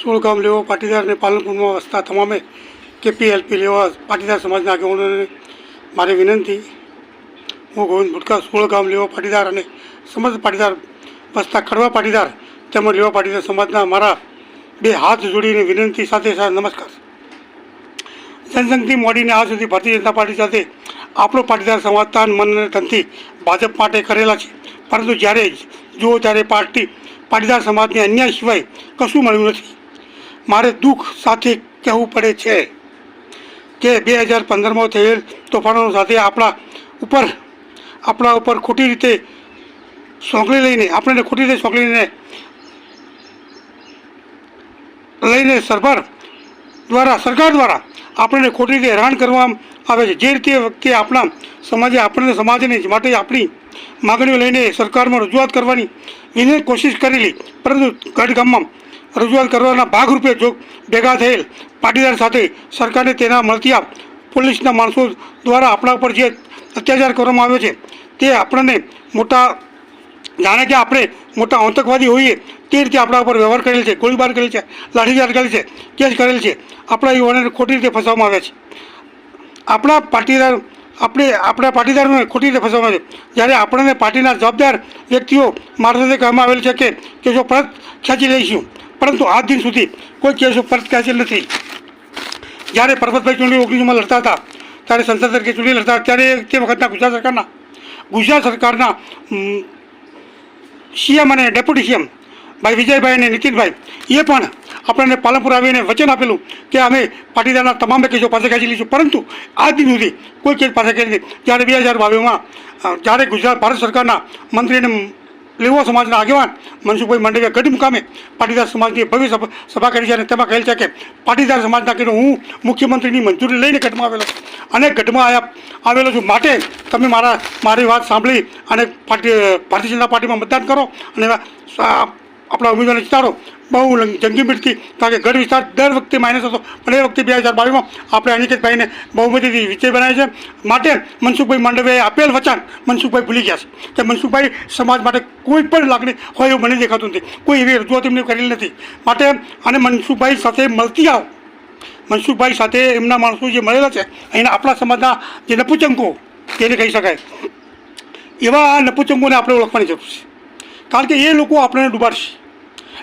સોળ ગામ લેવો પાટીદાર અને પાલનપુરમાં વસતા તમામે કેપીએલપી લેવા પાટીદાર સમાજના આગેવાનોને મારી વિનંતી. હું ગોવિંદ ભુટકા સોળ ગામ લેવા પાટીદાર અને સમસ્ત પાટીદાર વસતા ખડવા પાટીદાર તેમજ લેવા પાટીદાર સમાજના મારા બે હાથ જોડીને વિનંતી સાથે સાથે નમસ્કાર. જનસંઘથી મોડીને આજ સુધી ભારતીય જનતા પાર્ટી સાથે આપણો પાટીદાર સમાજ તાન, મન અને તનથી ભાજપ માટે કરેલા છે. પરંતુ જ્યારે જુઓ ત્યારે પાર્ટી પાટીદાર સમાજને અન્યાય સિવાય કશું મળ્યું નથી. મારે દુઃખ સાથે કહેવું પડે છે કે બે હજાર પંદરમાં થયેલ તોફાનો સાથે આપણા ઉપર આપણા ઉપર ખોટી રીતે સોંકળી લઈને, આપણને ખોટી રીતે સોંકળી લઈને લઈને સરકાર દ્વારા સરકાર દ્વારા આપણને ખોટી રીતે હેરાન કરવામાં આવે છે. જે રીતે વખતે આપણા સમાજે, આપણને સમાજને માટે આપણી માગણીઓ લઈને સરકારમાં રજૂઆત કરવાની વિનય કોશિશ કરેલી, પરંતુ ગઢ ગામમાં રજૂઆત કરવાના ભાગરૂપે જો ભેગા થયેલ પાટીદાર સાથે સરકારને તેના મળતી આપ પોલીસના માણસો દ્વારા આપણા ઉપર જે અત્યાચાર કરવામાં આવ્યો છે, તે આપણને મોટા જાણે કે આપણે મોટા આતંકવાદી હોઈએ તે રીતે આપણા ઉપર વ્યવહાર કરેલ છે, ગોળીબાર કરેલ છે, લાઠીચાર્જ કરેલ છે, કેસ કરેલ છે, આપણા યુવાનોને ખોટી રીતે ફસાવવામાં આવ્યા છે. આપણા પાટીદાર, આપણે, આપણા પાટીદારોને ખોટી રીતે ફસાવવામાં આવે છે. જ્યારે આપણને પાર્ટીના જવાબદાર વ્યક્તિઓ મારફતે કહેવામાં આવેલ છે કે જો પરત ખેંચી લઈશું પરંતુ આજ દિન સુધી કોઈ કેસો પરત ખેંચેલ નથી. જ્યારે પરબતભાઈ ચૂંટણી ઓગણીસમાં લડતા હતા, ત્યારે સંસદ તરીકે ચૂંટણી લડતા હતા, ત્યારે તે વખતના ગુજરાત સરકારના ગુજરાત સરકારના સીએમ અને ડેપ્યુટી સીએમ ભાઈ વિજયભાઈ અને નીતિનભાઈ, એ પણ આપણને પાલનપુર આવીને વચન આપેલું કે અમે પાટીદારના તમામ કેસો પાસે ખેંચી લઈશું. પરંતુ આજ દિન સુધી કોઈ કેસ પાસે ખેંચી નથી. જ્યારે બે હજાર બાવીસમાં જ્યારે ગુજરાત, ભારત સરકારના મંત્રી અને લેવો સમાજના આગેવાન મનસુખભાઈ માંડવિયા ગઢ મુકામે પાટીદાર સમાજની ભવ્ય સભા કરી છે અને તેમાં કહેલ છે કે પાટીદાર સમાજના કે હું મુખ્યમંત્રીની મંજૂરી લઈને ગઢમાં આવેલો અને ગઢમાં આવેલો છું માટે તમે મારા મારી વાત સાંભળી અને પાર્ટી ભારતીય જનતા પાર્ટીમાં મતદાન કરો અને આપણા ઉમેદવારના વિસ્તારો બહુ જંગી મિટથી કારણ કે ગઢ વિસ્તાર દર વખતે માઇનસ હતો. પણ એ વખતે બે હજાર બાવીસમાં આપણે અનિકેતભાઈને બહુમતીથી વિજય બનાવે છે. માટે મનસુખભાઈ માંડવીયાએ આપેલ વચન મનસુખભાઈ ભૂલી ગયા છે. કે મનસુખભાઈ સમાજ માટે કોઈ પણ લાગણી હોય એવું મને દેખાતું નથી. કોઈ એવી રજૂઆત એમને કરેલી નથી. માટે અને મનસુખભાઈ સાથે મળતી આવો. મનસુખભાઈ સાથે એમના માણસો જે મળેલા છે અહીંના આપણા સમાજના જે નપુચંકો તેને કહી શકાય. એવા નપુચંકોને આપણે ઓળખવાની જરૂર છે. કારણ કે એ લોકો આપણને ડૂબાડશે.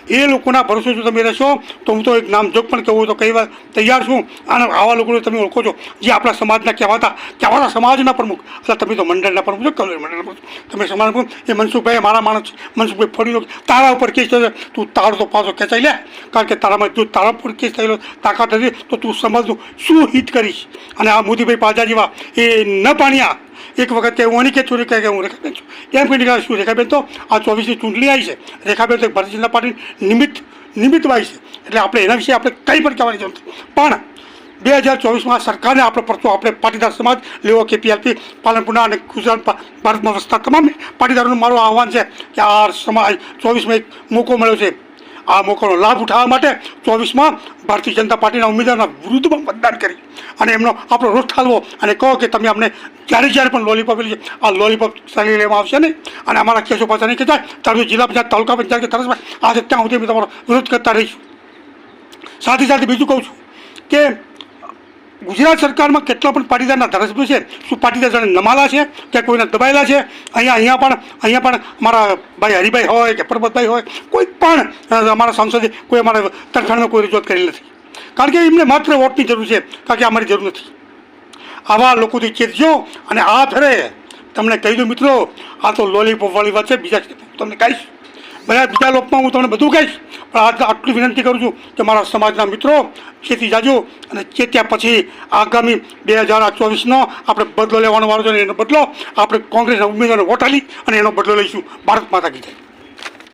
એ લોકોના ભરોસે જો તમે રહેશો, તો હું તો એક નામ જોગ પણ કહું તો કહેવા તૈયાર છું. અને આવા લોકોને તમે ઓળખો છો, જે આપણા સમાજના કહેવાતા કહેવાતા સમાજના પ્રમુખ. એટલે તમે તો મંડળના પ્રમુખ છો, કલોલ મંડળના તમે સમાજ પ્રમુખ. એ મનસુખભાઈ મારા માણસ, મનસુખભાઈ ફોડી લો તારા ઉપર કેસ થયો તું તારો તો પાછો ખેંચાઈ લે. કારણ કે તારામાં જો તારા પર કેસ થયેલો, તાકાત હતી, તો તું સમાજનું શું હિત કરીશ? અને આ મોદીભાઈ પાજા જેવા એ ન પાણ્યા એક વખત હું અનિકેત ચોરી કહે કે હું રેખાબેન છું. એમ કહી નીકળ્યા શું રેખાબેન તો? આ ચોવીસની ચૂંટણી આવી છે. રેખાબેન તો ભારતીય જનતા પાર્ટી નિમિત્ત નિમિત્તવાય છે. એટલે આપણે એના વિશે આપણે કંઈ પણ કહેવાની જરૂર નથી. પણ બે હજાર ચોવીસમાં સરકારને આપણો પરચો આપણે પાટીદાર સમાજ લેવો કેપીએલપી પાલનપુરના અને ગુજરાત ભારતમાં વસતા તમામ પાટીદારોનું મારું આહવાન છે કે આ સમાજ ચોવીસમાં એક મોકો મળ્યો છે. આ મોકોનો લાભ ઉઠાવવા માટે ચોવીસમાં ભારતીય જનતા પાર્ટીના ઉમેદવારના વિરુદ્ધમાં મતદાન કરી. અને એમનો આપણો રોષ ઠાલવો અને કહો કે તમે અમને જ્યારે જ્યારે પણ લોલીપોપ લઈએ આ લોલીપોપ ચાલી લેવામાં આવશે નહીં? અને અમારા કેસો પાછા નહીં ખેંચાય? ત્યારે જિલ્લા પંચાયત, તાલુકા પંચાયત કે તરફ આજે ત્યાં સુધી તમારો વિરોધ કરતા રહીશું. સાથે સાથે બીજું કહું છું કે ગુજરાત સરકારમાં કેટલા પણ પાટીદારના ધારાસભ્યો છે, શું પાટીદાર જાણે નમાલા છે, કે કોઈને દબાયેલા છે, અહીંયા અહીંયા પણ અહીંયા પણ અમારા ભાઈ હરિભાઈ હોય કે પરબતભાઈ હોય, કોઈ પણ અમારા સાંસદે, કોઈ અમારા તરખાણમાં કોઈ રજૂઆત કરેલી નથી. કારણ કે એમને માત્ર વોટની જરૂર છે, કારણ કે અમારી જરૂર નથી. આવા લોકોથી ચેતજો અને આ ફેરે તમને કહી દઉં મિત્રો, આ તો લોલીપોપવાળી વાત છે, બીજા તમને કહીશ. બધા બીજા લોકમાં હું તમને બધું કહીશ, પણ આજ આટલી વિનંતી કરું છું કે મારા સમાજના મિત્રો ચેતી જાજો અને ચેત્યા પછી આગામી બે હજાર ચોવીસનો આપણે બદલો લેવાનો વારો છે એનો બદલો આપણે કોંગ્રેસના ઉમેદવારને વોટ આલી અને એનો બદલો લઈશું. ભારત માતા કી